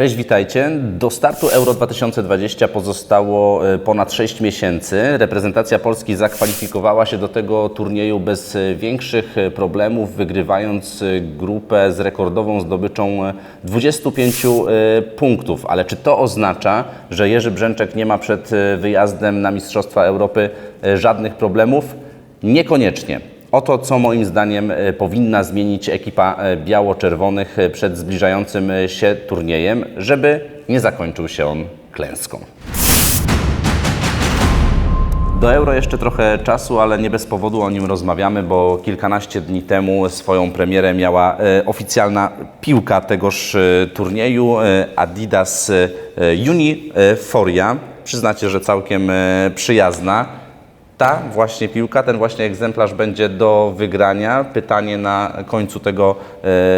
Cześć, witajcie. Do startu Euro 2020 pozostało e, ponad 6 miesięcy. Reprezentacja Polski zakwalifikowała się do tego turnieju bez e, większych e, problemów, wygrywając grupę z rekordową zdobyczą e, 25 e, punktów. Ale czy to oznacza, że Jerzy Brzęczek nie ma przed wyjazdem na Mistrzostwa Europy żadnych problemów? Niekoniecznie. Oto co moim zdaniem e, powinna zmienić ekipa e, biało-czerwonych e, przed zbliżającym się turniejem, żeby nie zakończył się on klęską. Do euro jeszcze trochę czasu, ale nie bez powodu o nim rozmawiamy, bo kilkanaście dni temu swoją premierę miała oficjalna piłka tegoż turnieju Adidas Uniforia. Przyznacie, że całkiem przyjazna. Ta właśnie piłka, ten właśnie egzemplarz będzie do wygrania. Pytanie na końcu tego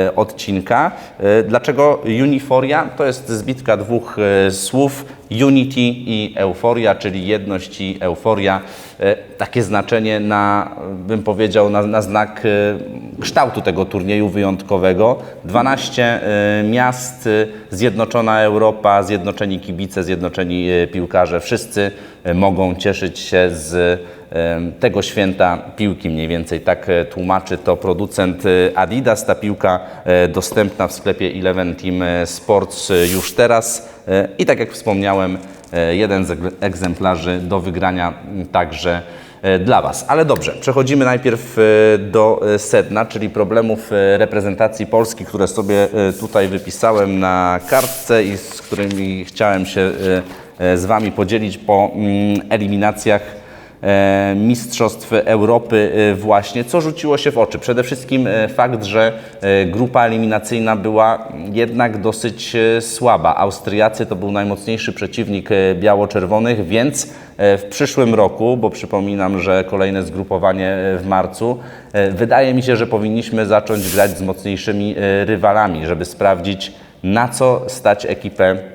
e, odcinka. E, dlaczego Uniforia? To jest zbitka dwóch e, słów Unity i euforia, czyli jedność i euforia. E, takie znaczenie na, bym powiedział, na, na znak e, kształtu tego turnieju wyjątkowego. 12 e, miast, zjednoczona Europa, zjednoczeni kibice, zjednoczeni piłkarze. Wszyscy mogą cieszyć się z tego święta piłki. Mniej więcej tak e, tłumaczy to producent e, Adidas. Ta piłka e, dostępna w sklepie Eleven Team Sports już teraz. I tak jak wspomniałem, jeden z egzemplarzy do wygrania także dla Was. Ale dobrze, przechodzimy najpierw do sedna, czyli problemów reprezentacji Polski, które sobie tutaj wypisałem na kartce i z którymi chciałem się z Wami podzielić po mm, eliminacjach Mistrzostw Europy e, właśnie. Co rzuciło się w oczy? Przede wszystkim e, fakt, że e, grupa eliminacyjna była jednak dosyć e, słaba. Austriacy to był najmocniejszy przeciwnik e, biało-czerwonych, więc e, w przyszłym roku, bo przypominam, że kolejne zgrupowanie e, w marcu, e, wydaje mi się, że powinniśmy zacząć grać z mocniejszymi e, rywalami, żeby sprawdzić na co stać ekipę e,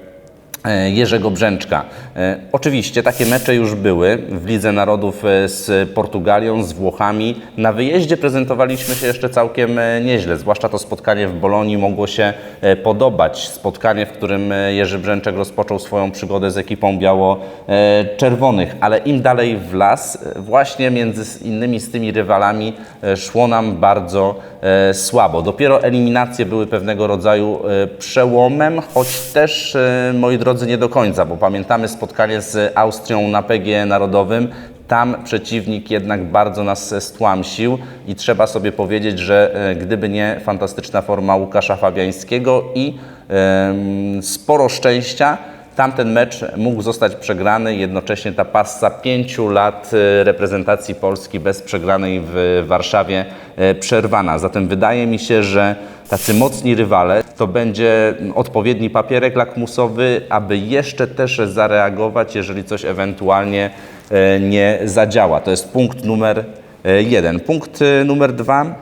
Jerzego Brzęczka. E, Oczywiście takie mecze już były w Lidze Narodów e, z Portugalią, z Włochami. Na wyjeździe prezentowaliśmy się jeszcze całkiem e, nieźle, zwłaszcza to spotkanie w Bolonii mogło się e, podobać. Spotkanie, w którym e, Jerzy Brzęczek rozpoczął swoją przygodę z ekipą biało-czerwonych, ale im dalej w las, e, właśnie między innymi z tymi rywalami e, szło nam bardzo e, słabo. Dopiero eliminacje były pewnego rodzaju e, przełomem, choć też, e, moi drodzy, nie do końca, bo pamiętamy spotkanie z Austrią na PG Narodowym. Tam przeciwnik jednak bardzo nas stłamsił i trzeba sobie powiedzieć, że e, gdyby nie fantastyczna forma Łukasza Fabiańskiego i em, sporo szczęścia, Tamten mecz mógł zostać przegrany, jednocześnie ta passa pięciu lat e, reprezentacji Polski bez przegranej w Warszawie e, przerwana. Zatem wydaje mi się, że tacy mocni rywale to będzie odpowiedni papierek lakmusowy, aby jeszcze też zareagować, jeżeli coś ewentualnie e, nie zadziała. To jest punkt numer e, jeden. Punkt e, numer dwa.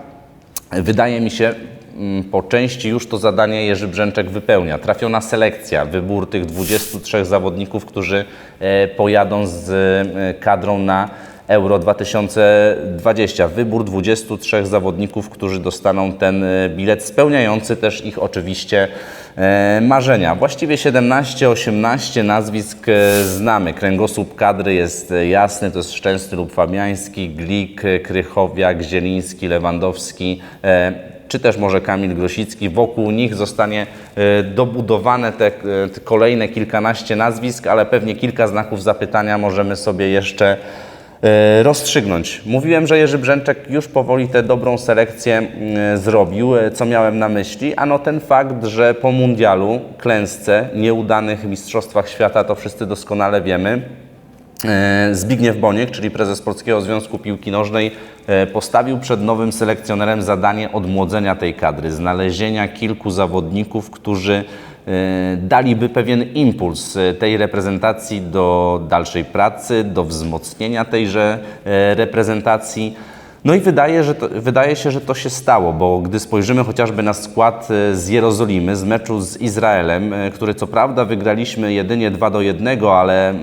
Wydaje mi się, mm, po części już to zadanie Jerzy Brzęczek wypełnia. Trafiona selekcja, wybór tych 23 zawodników, którzy pojadą z kadrą na Euro 2020. Wybór 23 zawodników, którzy dostaną ten e, bilet, spełniający też ich oczywiście e, marzenia. Właściwie 17-18 nazwisk e, znamy. Kręgosłup kadry jest jasny, to jest Szczęsny lub Fabiański, Glik, Krychowiak, Zieliński, Lewandowski, czy też może Kamil Grosicki. Wokół nich zostanie dobudowane te, te kolejne kilkanaście nazwisk, ale pewnie kilka znaków zapytania możemy sobie jeszcze rozstrzygnąć. Mówiłem, że Jerzy Brzęczek już powoli tę dobrą selekcję mm, zrobił. E, Co miałem na myśli? Ano ten fakt, że po mundialu, klęsce, nieudanych mistrzostwach świata, to wszyscy doskonale wiemy, E, Zbigniew Boniek, czyli prezes Polskiego Związku Piłki Nożnej, e, postawił przed nowym selekcjonerem zadanie odmłodzenia tej kadry, znalezienia kilku zawodników, którzy e, daliby pewien impuls e, tej reprezentacji do dalszej pracy, do wzmocnienia tejże e, reprezentacji. No i wydaje, że to, wydaje się, że to się stało, bo gdy spojrzymy chociażby na skład e, z Jerozolimy, z meczu z Izraelem, e, który co prawda wygraliśmy jedynie 2 do 1, ale e,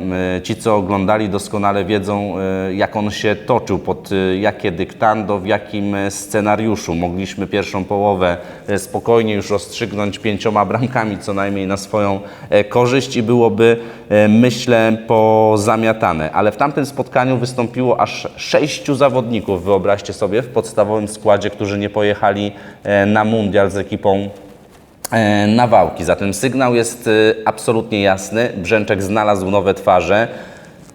ci, co oglądali doskonale wiedzą, jak on się toczył, pod jakie dyktando, w jakim scenariuszu. Mogliśmy pierwszą połowę spokojnie już rozstrzygnąć pięcioma bramkami co najmniej na swoją korzyść i byłoby, myślę, pozamiatane. Ale w tamtym spotkaniu wystąpiło aż sześciu zawodników, wyobraźcie sobie, w podstawowym składzie, którzy nie pojechali e, na mundial z ekipą e, na wałki. Zatem sygnał jest e, absolutnie jasny. Brzęczek znalazł nowe twarze.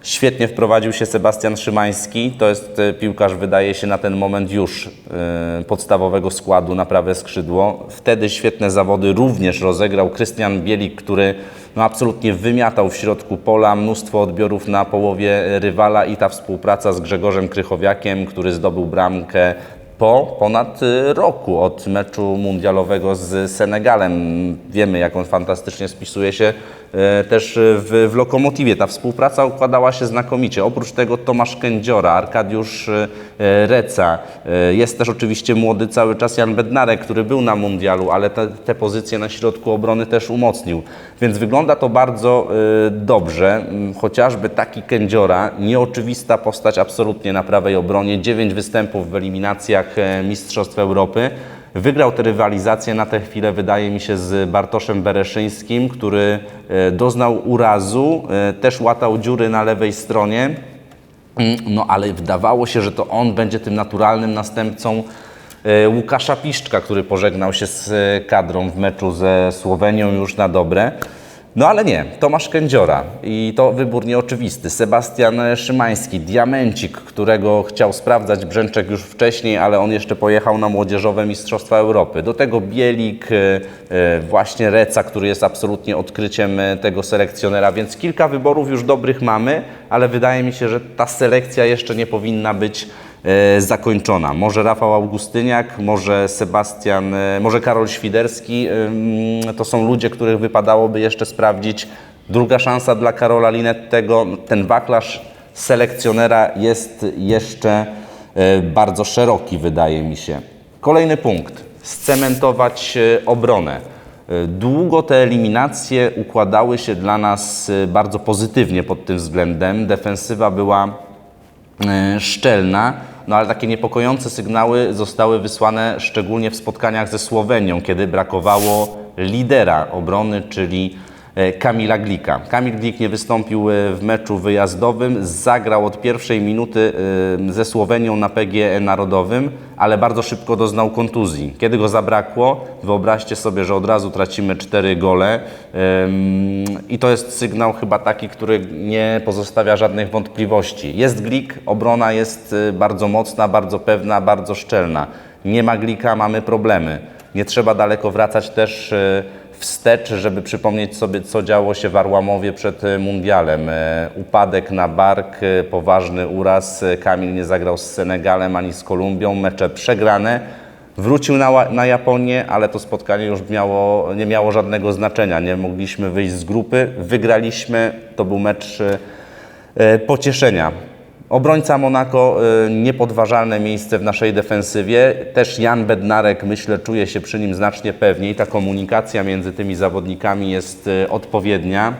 Świetnie wprowadził się Sebastian Szymański. To jest e, piłkarz, wydaje się, na ten moment już e, podstawowego składu na prawe skrzydło. Wtedy świetne zawody również rozegrał Krystian Bielik, który no, absolutnie wymiatał w środku pola. Mnóstwo odbiorów na połowie rywala i ta współpraca z Grzegorzem Krychowiakiem, który zdobył bramkę po ponad y, roku od meczu mundialowego z Senegalem. Wiemy, jak on fantastycznie spisuje się e, też w, w. Ta współpraca układała się znakomicie. Oprócz tego Tomasz Kędziora, Arkadiusz e, Reca. Jest też oczywiście młody cały czas Jan Bednarek, który był na mundialu, ale te, te pozycje na środku obrony też umocnił. Więc wygląda to bardzo dobrze. Mm, Chociażby taki Kędziora, nieoczywista postać absolutnie na prawej obronie. Dziewięć występów w eliminacjach e, Mistrzostw Europy. Wygrał tę rywalizację na tę chwilę, wydaje mi się, z Bartoszem Bereszyńskim, który e, doznał urazu, e, też łatał dziury na lewej stronie. Mm, No ale wydawało się, że to on będzie tym naturalnym następcą Łukasza Piszczka, który pożegnał się z kadrą w meczu ze Słowenią już na dobre. No ale nie, Tomasz Kędziora i to wybór nieoczywisty. Sebastian Szymański, diamencik, którego chciał sprawdzać Brzęczek już wcześniej, ale on jeszcze pojechał na młodzieżowe Mistrzostwa Europy. Do tego Bielik, e, e, właśnie Reca, który jest absolutnie odkryciem e, tego selekcjonera, więc kilka wyborów już dobrych mamy, ale wydaje mi się, że ta selekcja jeszcze nie powinna być zakończona. Może Rafał Augustyniak, może Sebastian, e, może Karol Świderski. ym, To są ludzie, których wypadałoby jeszcze sprawdzić. Druga szansa dla Karola Linettego. Ten wachlarz selekcjonera jest jeszcze e, bardzo szeroki, wydaje mi się. Kolejny punkt. Scementować e, obronę. E, Długo te eliminacje układały się dla nas e, bardzo pozytywnie pod tym względem. Defensywa była e, szczelna, no ale takie niepokojące sygnały zostały wysłane szczególnie w spotkaniach ze Słowenią, kiedy brakowało lidera obrony, czyli e, Kamila Glika. Kamil Glik nie wystąpił e, w meczu wyjazdowym, zagrał od pierwszej minuty e, ze Słowenią na PGE Narodowym, ale bardzo szybko doznał kontuzji. Kiedy go zabrakło, wyobraźcie sobie, że od razu tracimy cztery gole i to jest sygnał chyba taki, który nie pozostawia żadnych wątpliwości. Jest Glik, obrona jest bardzo mocna, bardzo pewna, bardzo szczelna. Nie ma Glika, mamy problemy. Nie trzeba daleko wracać też wstecz, żeby przypomnieć sobie, co działo się w Arłamowie przed y, mundialem. Y, Upadek na bark, y, poważny uraz. Kamil nie zagrał z Senegalem ani z Kolumbią, mecze przegrane. Wrócił na, na Japonię, ale to spotkanie już miało, nie miało żadnego znaczenia. Nie mogliśmy wyjść z grupy. Wygraliśmy. To był mecz e, pocieszenia. Obrońca Monako, e, niepodważalne miejsce w naszej defensywie. Też Jan Bednarek, myślę, czuje się przy nim znacznie pewniej. Ta komunikacja między tymi zawodnikami jest e, odpowiednia,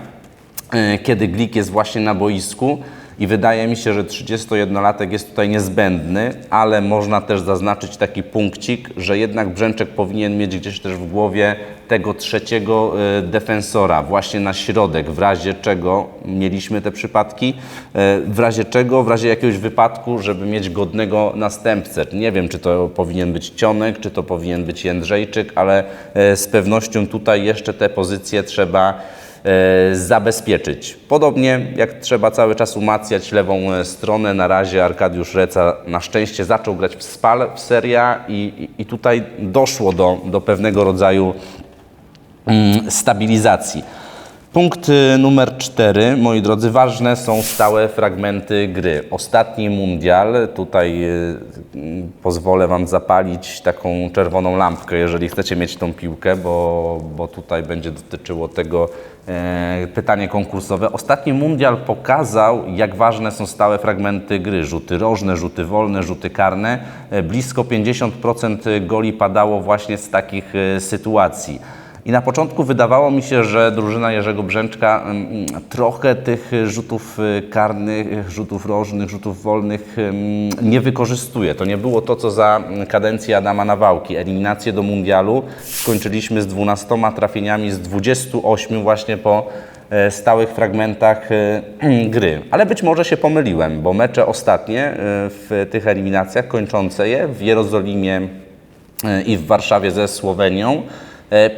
e, kiedy Glik jest właśnie na boisku. I wydaje mi się, że 31-latek jest tutaj niezbędny, ale można też zaznaczyć taki punkcik, że jednak Brzęczek powinien mieć gdzieś też w głowie tego trzeciego e, defensora, właśnie na środek, w razie czego mieliśmy te przypadki, e, w razie czego, w razie jakiegoś wypadku, żeby mieć godnego następcę. Nie wiem, czy to powinien być Cionek, czy to powinien być Jędrzejczyk, ale e, z pewnością tutaj jeszcze te pozycje trzeba zabezpieczyć. Podobnie jak trzeba cały czas umacniać lewą e, stronę, na razie Arkadiusz Reca na szczęście zaczął grać w Spal w Serie A i, i, i tutaj doszło do, do pewnego rodzaju mm, stabilizacji. Punkt numer cztery, moi drodzy, ważne są stałe fragmenty gry. Ostatni mundial, tutaj y, mm, pozwolę Wam zapalić taką czerwoną lampkę, jeżeli chcecie mieć tą piłkę, bo, bo tutaj będzie dotyczyło tego e, pytanie konkursowe. Ostatni mundial pokazał, jak ważne są stałe fragmenty gry. Rzuty rożne, rzuty wolne, rzuty karne. E, blisko 50% goli padało właśnie z takich e, sytuacji. I na początku wydawało mi się, że drużyna Jerzego Brzęczka mm, trochę tych rzutów y, karnych, rzutów rożnych, rzutów wolnych mm, nie wykorzystuje. To nie było to, co za kadencji Adama Nawałki. Eliminację do mundialu skończyliśmy z 12 trafieniami z 28 właśnie po e, stałych fragmentach e, gry. Ale być może się pomyliłem, bo mecze ostatnie w tych eliminacjach kończące je w Jerozolimie i w Warszawie ze Słowenią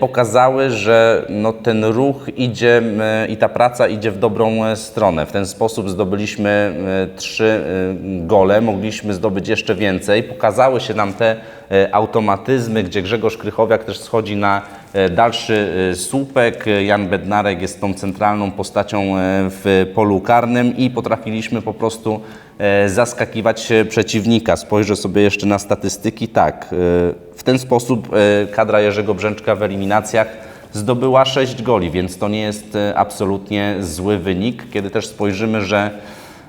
pokazały, że no, ten ruch idzie e, i ta praca idzie w dobrą e, stronę. W ten sposób zdobyliśmy e, trzy e, gole, mogliśmy zdobyć jeszcze więcej. Pokazały się nam te e, automatyzmy, gdzie Grzegorz Krychowiak też schodzi na e, dalszy e, słupek. Jan Bednarek jest tą centralną postacią e, w polu karnym i potrafiliśmy po prostu e, zaskakiwać e, przeciwnika. Spojrzę sobie jeszcze na statystyki. Tak, e, w ten sposób e, kadra Jerzego Brzęczka w eliminacjach zdobyła 6 goli, więc to nie jest e, absolutnie zły wynik. Kiedy też spojrzymy, że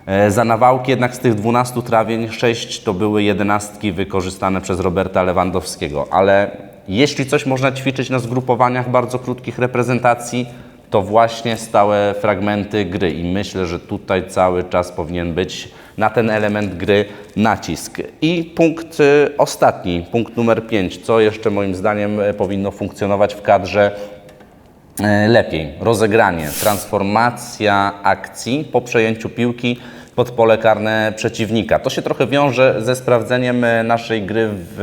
e, za nawałki jednak z tych 12 trawień 6 to były jedenastki wykorzystane przez Roberta Lewandowskiego, ale jeśli coś można ćwiczyć na zgrupowaniach bardzo krótkich reprezentacji, to właśnie stałe fragmenty gry i myślę, że tutaj cały czas powinien być na ten element gry nacisk. I punkt y, ostatni, punkt numer 5, co jeszcze moim zdaniem y, powinno funkcjonować w kadrze e, lepiej. Rozegranie, transformacja akcji po przejęciu piłki pod pole karne przeciwnika. To się trochę wiąże ze sprawdzeniem e, naszej gry w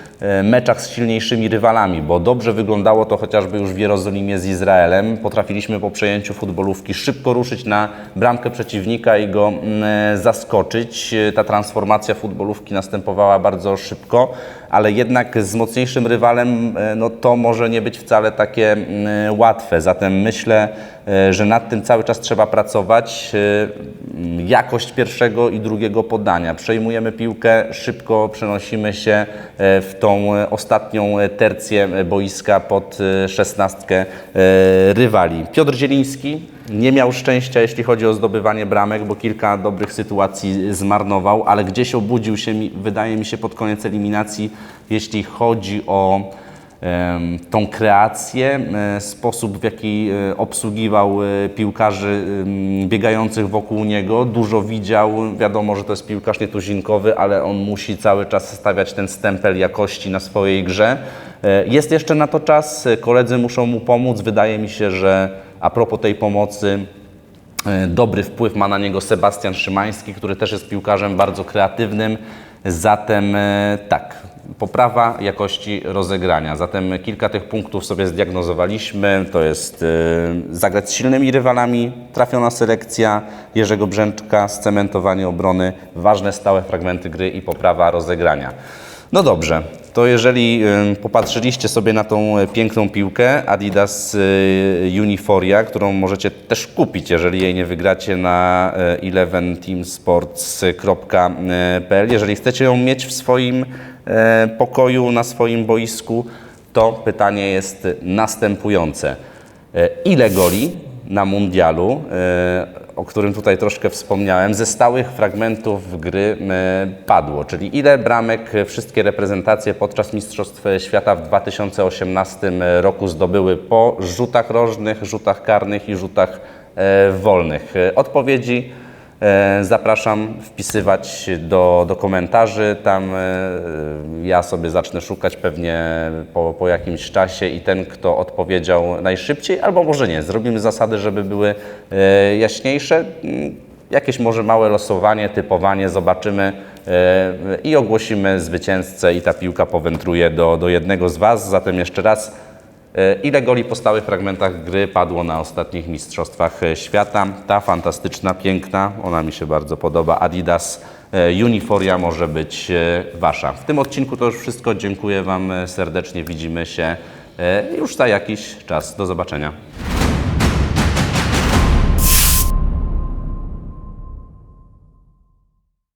e, meczach z silniejszymi rywalami, bo dobrze wyglądało to chociażby już w Jerozolimie z Izraelem. Potrafiliśmy po przejęciu futbolówki szybko ruszyć na bramkę przeciwnika i go mm, e, zaskoczyć. E, Ta transformacja futbolówki następowała bardzo szybko, ale jednak z mocniejszym rywalem e, no to może nie być wcale takie mm, łatwe. Zatem myślę, e, że nad tym cały czas trzeba pracować. E, Jakość pierwszego i drugiego podania. Przejmujemy piłkę, szybko przenosimy się w tą ostatnią tercję boiska pod szesnastkę rywali. Piotr Zieliński nie miał szczęścia, jeśli chodzi o zdobywanie bramek, bo kilka dobrych sytuacji zmarnował, ale gdzieś obudził się, wydaje mi się, pod koniec eliminacji, jeśli chodzi o tą kreację, sposób w jaki e, obsługiwał e, piłkarzy biegających wokół niego. Dużo widział, wiadomo, że to jest piłkarz nietuzinkowy, ale on musi cały czas stawiać ten stempel jakości na swojej grze. E, Jest jeszcze na to czas, koledzy muszą mu pomóc. Wydaje mi się, że a propos tej pomocy, E, Dobry wpływ ma na niego Sebastian Szymański, który też jest piłkarzem bardzo kreatywnym. Zatem e, tak, poprawa jakości rozegrania. Zatem kilka tych punktów sobie zdiagnozowaliśmy. To jest e, zagrać z silnymi rywalami, trafiona selekcja Jerzego Brzęczka, scementowanie obrony, ważne stałe fragmenty gry i poprawa rozegrania. No dobrze, to jeżeli popatrzyliście sobie na tą y, piękną piłkę Adidas y, Uniforia, którą możecie też kupić, jeżeli jej nie wygracie na y, eleventeamsports.pl. Jeżeli chcecie ją mieć w swoim pokoju, na swoim boisku, to pytanie jest następujące. E, Ile goli na mundialu, e, o którym tutaj troszkę wspomniałem, ze stałych fragmentów gry e, padło? Czyli ile bramek wszystkie reprezentacje podczas Mistrzostw Świata w 2018 roku zdobyły po rzutach rożnych, rzutach karnych i rzutach e, wolnych? E, Odpowiedzi E, Zapraszam wpisywać do, do komentarzy. Tam e, ja sobie zacznę szukać pewnie po, po jakimś czasie i ten, kto odpowiedział najszybciej, albo może nie. Zrobimy zasady, żeby były e, jaśniejsze. Mm, Jakieś może małe losowanie, typowanie, zobaczymy e, i ogłosimy zwycięzcę i ta piłka powędruje do, do jednego z Was. Zatem jeszcze raz E, Ile goli po stałych fragmentach gry padło na ostatnich Mistrzostwach e, Świata? Ta fantastyczna, piękna, ona mi się bardzo podoba, Adidas e, Uniforia może być e, Wasza. W tym odcinku to już wszystko. Dziękuję Wam e, serdecznie. Widzimy się e, już za jakiś czas. Do zobaczenia.